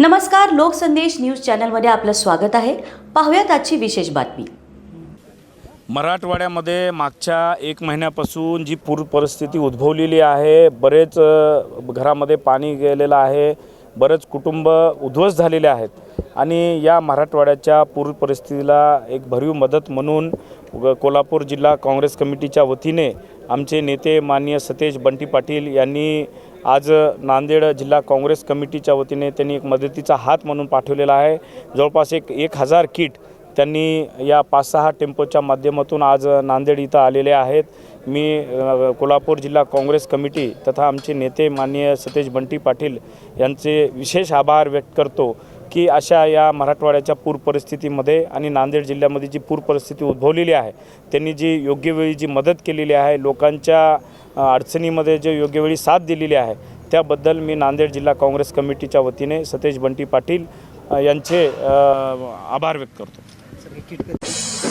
नमस्कार लोकसंदेश न्यूज चॅनलमध्ये आपलं स्वागत आहे. पाहूयात आजची विशेष बातमी. मराठवाड्यामध्ये मागच्या एक महिन्यापासून जी पूर परिस्थिती उद्भवलेली आहे बरेच घरामध्ये पाणी गेलेलं आहे बरेच कुटुंब उद्ध्वस्त झालेले आहेत आणि या मराठवाड्याच्या पूर परिस्थितीला एक भरीव मदत म्हणून कोल्हापूर जिल्हा काँग्रेस कमिटीच्या वतीने आमचे नेते माननीय सतेज बंटी पाटील यांनी आज नांदेड जिल्हा काँग्रेस कमिटीच्या वतीने त्यांनी एक मदतीचा हात म्हणून पाठवलेला आहे. जवळपास एक एक हजार किट त्यांनी या पाच सहा टेम्पोच्या माध्यमातून आज नांदेड इथं आलेले आहेत. मी कोल्हापूर जिल्हा काँग्रेस कमिटी तथा आमचे नेते माननीय सतेज बंटी पाटील यांचे विशेष आभार व्यक्त करतो की अशा या मराठवाड्याच्या पूर परिस्थितीमध्ये आणि नांदेड जिल्ह्यामध्ये जी पूर परिस्थिती उद्भवलेली आहे त्यांनी जी योग्य वेळी जी मदत केलेली आहे लोकांच्या अडचणीमध्ये जे योग्य वेळी साथ दिलेली आहे त्याबद्दल मी नांदेड जिल्हा काँग्रेस कमिटीच्या वतीने सतेज बंटी पाटील यांचे आभार व्यक्त करतो.